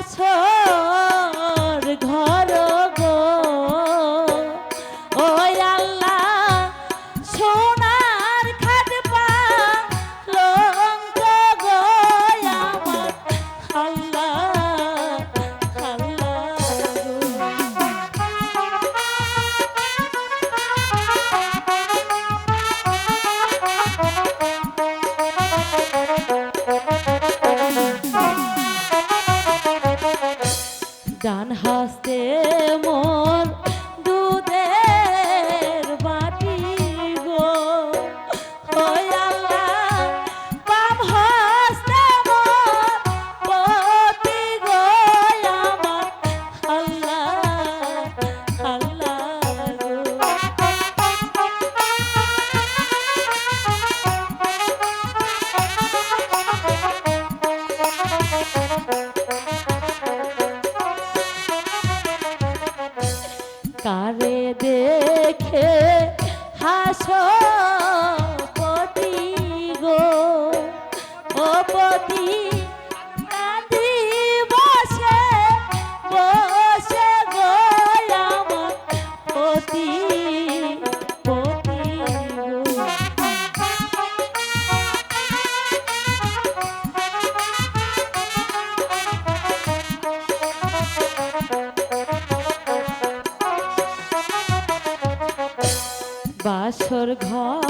আছো কারে দেখে হাসো পতি গো। ও বছর ঘর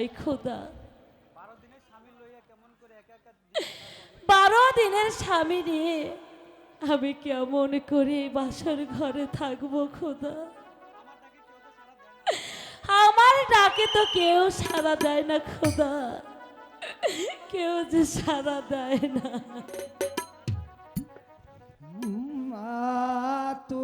হাই খোদা। বারো দিনের স্বামী নিয়ে আমি কেমন করে বাসার ঘরে থাকব খোদা। আমার ডাকে তো কেউ সারা দেয় না খোদা। কেউ যে সারা দেয় না। তো